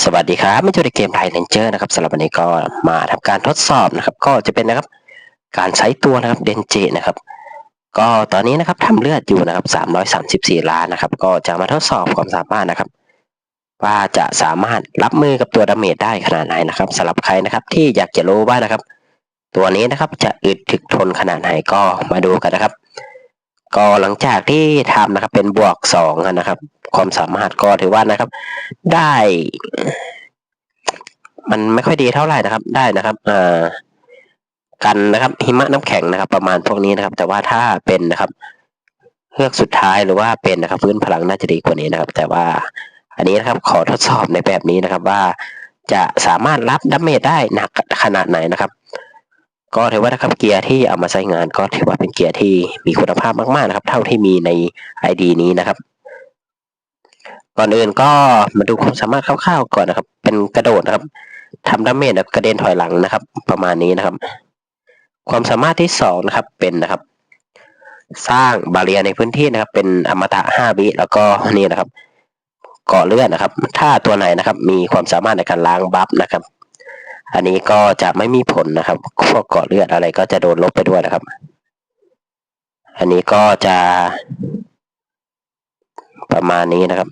สวัสดีครับไม่เจอในเกมไทยเลนเจอร์นะครับสำหรับวันนี้ก็มาทำการทดสอบนะครับ ก็จะเป็นนะครับการใช้ตัวนะครับเดนเจนะครับ ก็ตอนนี้นะครับทำเลือดอยู่นะครับ 334 ล้านนะครับ ก็จะมาทดสอบความสามารถนะครับ ว่าจะสามารถรับมือกับตัวดาเมจได้ขนาดไหนนะครับสำหรับใครนะครับที่อยากจะรู้ว่านะครับ ตัวนี้นะครับจะอึดถึกทนขนาดไหนก็มาดูกันนะครับ ก็หลังจากที่ทำนะครับเป็นบวกสองนะครับ ความสามารถก็ถือว่านะครับ ได้ มันไม่ค่อยดีเท่าไหร่นะครับ ได้นะครับอ่อกันนะครับ หิมะน้ำแข็งนะครับ ประมาณพวกนี้นะครับ แต่ว่าถ้าเป็นนะครับเฮือกสุดท้ายหรือว่าเป็นนะครับพื้นพลังน่าจะดีกว่านี้นะครับ แต่ว่าอันนี้นะครับขอทดสอบในแบบนี้นะครับว่าจะสามารถรับดาเมจได้หนักขนาดไหนนะครับ ก็ถือว่านะครับเกียร์ที่เอามาใช้งานก็ถือว่าเป็นเกียร์ที่มีคุณภาพมากๆนะครับ เท่าที่มีใน ID นี้นะครับ ก่อนอื่นก็มาดูความสามารถคร่าวๆก่อนนะครับ เป็นกระโดดนะครับทำดาเมจแบบกระเด็นถอยหลังนะครับ ประมาณนี้นะครับ ความสามารถที่สองนะครับเป็นนะครับ สร้างบาเรียในพื้นที่นะครับ เป็นอมตะ5วิแล้วก็นี่นะครับเกาะเลือดนะครับ ถ้าตัวไหนนะครับ มีความสามารถในการล้างบัฟนะครับ อันนี้ก็จะไม่มีผลนะครับพวกเกาะเลือดอะไรก็จะโดนลบไปด้วยนะครับ อันนี้ก็จะประมาณนี้นะครับ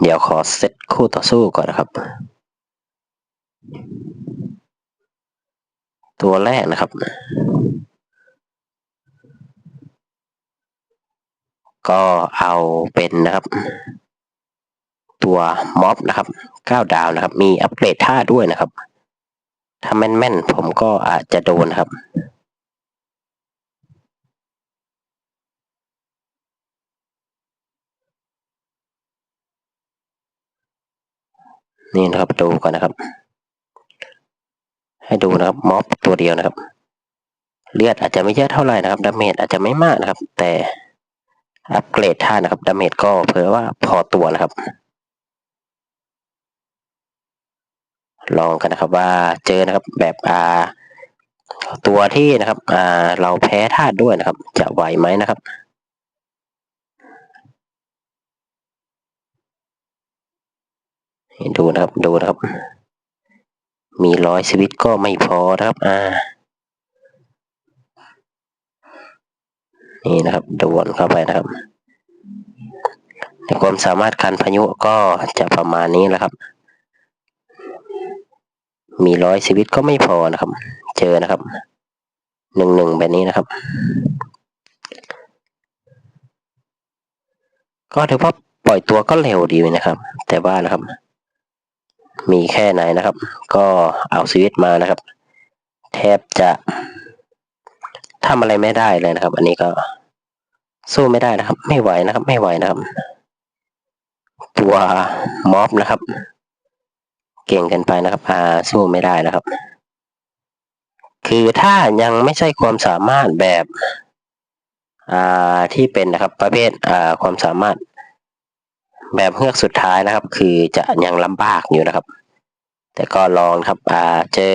เดี๋ยวขอเซตคู่ต่อสู้ก่อนนะครับ ตัวแรกนะครับ ก็เอาเป็นนะครับ ตัวม็อบนะครับ 9 ดาวนะครับ มีอัปเกรดท่าด้วยนะครับ ถ้าแม่นๆ ผมก็อาจจะโดนครับ นี่นะครับดูก่อนนะครับ ให้ดูนะครับม็อบตัวเดียวนะครับ เลือดอาจจะไม่เยอะเท่าไหร่นะครับดาเมจอาจจะไม่มากนะครับ แต่อัปเกรดท่านะครับดาเมจก็เผื่อว่าพอตัวนะครับ ลองกันนะครับว่าเจอนะครับแบบอ่าตัวที่นะครับอ่าเราแพ้ธาตุด้วยนะครับ จะไหวไหมนะครับดูนะครับดูนะครับ มีร้อยชีวิตก็ไม่พอนะครับอ่านี่นะครับดวนเข้าไปนะครับในความสามารถคันพายุก็จะประมาณนี้แหละครับ มีร้อยชีวิตก็ไม่พอนะครับ เจอนะครับหนึ่งหนึ่งแบบนี้นะครับ ก็ถือว่าปล่อยตัวก็เร็วดีนะครับ แต่ว่านะครับ มีแค่ไหนนะครับ ก็เอาชีวิตมานะครับ แทบจะทำอะไรไม่ได้เลยนะครับ อันนี้ก็สู้ไม่ได้นะครับ ไม่ไหวนะครับ ไม่ไหวนะครับ ตัวม็อบนะครับ เก่งเกินไปนะครับอ่าสู้ไม่ได้นะครับ คือถ้ายังไม่ใช่ความสามารถแบบอ่าที่เป็นนะครับประเภทอ่าความสามารถ แบบเฮือกสุดท้ายนะครับ คือจะยังลำบากอยู่นะครับ แต่ก็ลองครับอ่าเจอ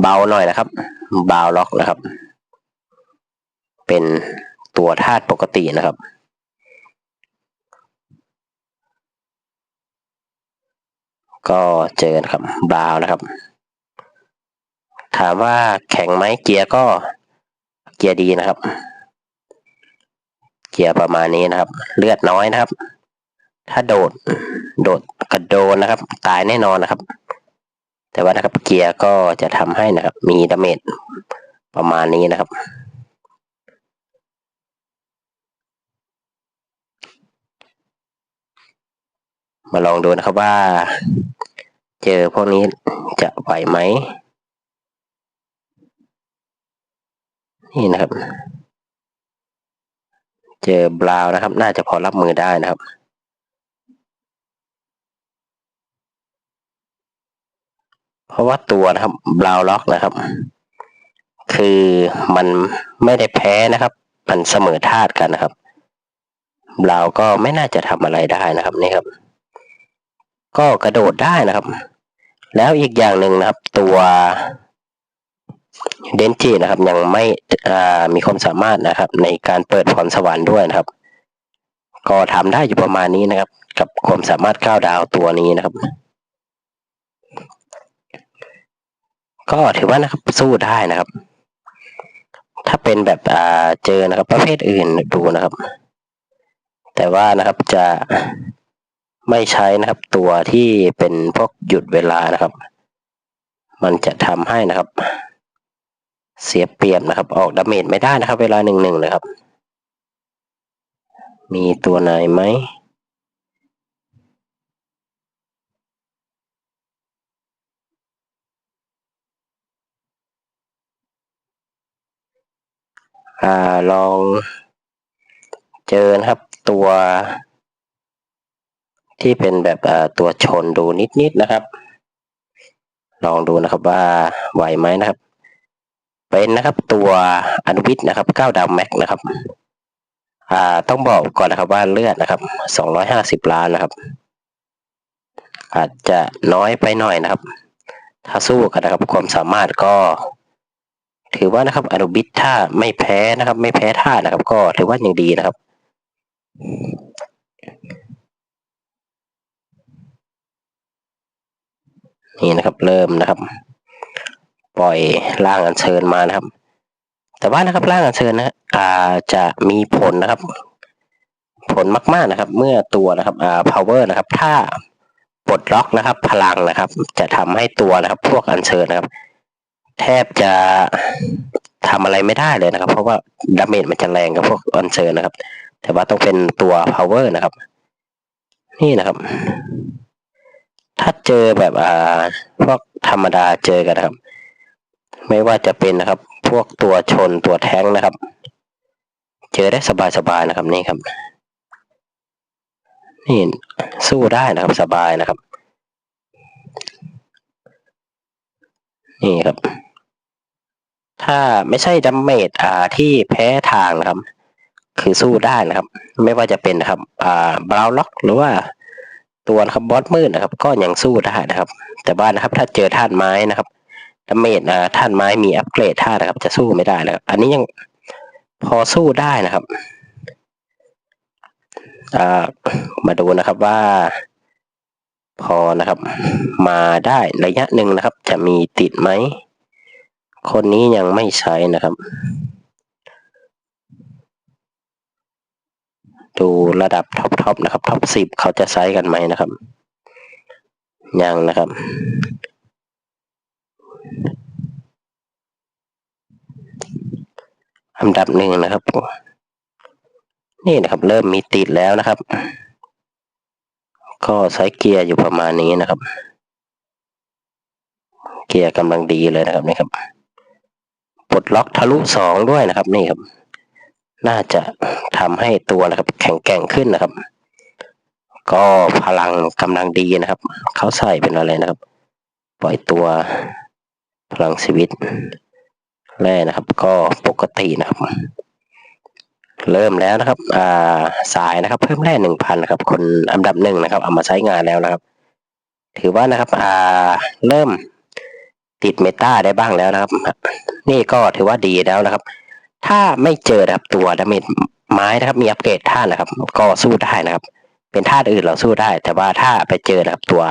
เบาหน่อยนะครับเบาล็อกนะครับ เป็นตัวธาตุปกตินะครับ ก็เจอนะครับบราวนะครับ ถามว่าแข็งไหมเกียร์ก็เกียร์ดีนะครับ เกียร์ประมาณนี้นะครับ เลือดน้อยนะครับ ถ้าโดดโดดกระโดนนะครับ ตายแน่นอนนะครับ แต่ว่านะครับเกียร์ก็จะทำให้นะครับ มีดาเมจประมาณนี้นะครับ มาลองดูนะครับว่า เจอพวกนี้จะไหวไหม นี่นะครับ เจอบราวนะครับ น่าจะพอรับมือได้นะครับเพราะว่าตัวนะครับบราวล็อกนะครับ คือมันไม่ได้แพ้นะครับ มันเสมอธาตุกันนะครับบราวก็ไม่น่าจะทำอะไรได้นะครับนี่ครับ ก็กระโดดได้นะครับ แล้วอีกอย่างหนึ่งนะครับ ตัวเดนจินะครับ ยังไม่มีความสามารถนะครับ ในการเปิดพรสวรรค์ด้วยนะครับ ก็ทำได้อยู่ประมาณนี้นะครับ กับความสามารถก้าวดาวตัวนี้นะครับ ก็ถือว่านะครับสู้ได้นะครับ ถ้าเป็นแบบอ่าเจอนะครับ ประเภทอื่นดูนะครับ แต่ว่านะครับจะ ไม่ใช้นะครับ ตัวที่เป็นพวกหยุดเวลานะครับ มันจะทำให้นะครับ เสียเปรียบนะครับ ออกดาเมจไม่ได้นะครับ เวลาหนึ่งหนึ่งนะครับ มีตัวไหนไหมอ่าลองเจอนะครับตัว ที่เป็นแบบตัวชนดูนิดๆนะครับ ลองดูนะครับว่าไหวไหมนะครับ เป็นนะครับตัวอนุวิทย์นะครับเก้าดาวแม็กนะครับต้องบอกก่อนนะครับว่าเลือดนะครับสองร้อยห้าสิบล้านนะครับ อาจจะน้อยไปหน่อยนะครับ ถ้าสู้กันนะครับความสามารถก็ ถือว่านะครับอนุบิทถ้าไม่แพ้นะครับ ไม่แพ้ท่านะครับ ก็ถือว่ายังดีนะครับ นี่นะครับ เริ่มนะครับ ปล่อยร่างอัญเชิญมานะครับ แต่ว่านะครับร่างอัญเชิญนะอาจะมีผลนะครับ ผลมาก ๆนะครับ เมื่อตัวนะครับอ่า power นะครับ ถ้าปลดล็อกนะครับ พลังนะครับ จะทำให้ตัวนะครับ พวกอัญเชิญนะครับ แทบจะทำอะไรไม่ได้เลยนะครับ เพราะว่าดาเมจมันจะแรงกับพวกอัญเชิญนะครับ แต่ว่าต้องเป็นตัว power นะครับ นี่นะครับ ถ้าเจอแบบอ่าพวกธรรมดาเจอกันนะครับ ไม่ว่าจะเป็นนะครับ พวกตัวชนตัวแท้งนะครับ เจอได้สบายๆนะครับนี่ครับ นี่สู้ได้นะครับสบายนะครับ นี่ครับ ถ้าไม่ใช่ดัมเมจอ่าที่แพ้ทางนะครับ คือสู้ได้นะครับ ไม่ว่าจะเป็นนะครับ อ่าบราวล็อกหรือว่า ตัวนะครับบอสมืดนะครับ ก็ยังสู้ได้นะครับ แต่ว่านนะครับ ถ้าเจอธาตุไม้นะครับดัมเมจอ่าธาตุไม้มีอัปเกรดธาตุนะครับ จะสู้ไม่ได้นะครับ อันนี้ยังพอสู้ได้นะครับมาดูนะครับว่า พอนะครับ มาได้ระยะหนึ่งนะครับ จะมีติดไหม คนนี้ยังไม่ใช้นะครับ ดูระดับท็อปทอปนะครับท็อปสิบเขาจะใช้กันไหมนะครับ ยังนะครับ อันดับหนึ่งนะครับ นี่นะครับ เริ่มมีติดแล้วนะครับ ก็ใช้เกียร์อยู่ประมาณนี้นะครับ เกียร์กำลังดีเลยนะครับนี่ครับปลดล็อกทะลุสองด้วยนะครับ นี่ครับ น่าจะทำให้ตัวนะครับ แข็งแกร่งขึ้นนะครับ ก็พลังกำลังดีนะครับ เขาใส่เป็นอะไรนะครับ ปล่อยตัวพลังชีวิตแร่นะครับ ก็ปกตินะครับ เริ่มแล้วนะครับ อ่าสายนะครับ เพิ่มแร่หนึ่งพันนะครับ คนอันดับหนึ่งนะครับ เอามาใช้งานแล้วนะครับ ถือว่านะครับ อ่าเริ่มติดเมตาได้บ้างแล้วนะครับ นี่ก็ถือว่าดีแล้วนะครับ ถ้าไม่เจอนะครับตัวดาเมจไม้นะครับ มีอัปเกรดท่านะครับ ก็สู้ได้นะครับ เป็นธาอื่นเราสู้ได้ แต่ว่าถ้าไปเจอนะครับตัว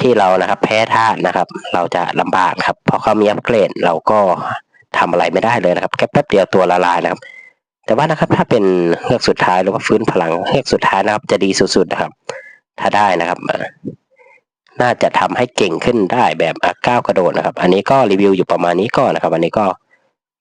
ที่เรานะครับ แพ้ธานะครับ เราจะลำบากครับเพราะเขามีอัปเกรดเราก็ทำอะไรไม่ได้เลยนะครับแค่แป๊บเดียวตัวละลายนะครับ แต่ว่านะครับถ้าเป็นเฮือกสุดท้ายหรือว่าฟื้นพลังเฮือกสุดท้ายนะครับ จะดีสุดๆนะครับ ถ้าได้นะครับน่าจะทำให้เก่งขึ้นได้แบบก้าวกระโดดนะครับ อันนี้ก็รีวิวอยู่ประมาณนี้ก่อนนะครับ อันนี้ก็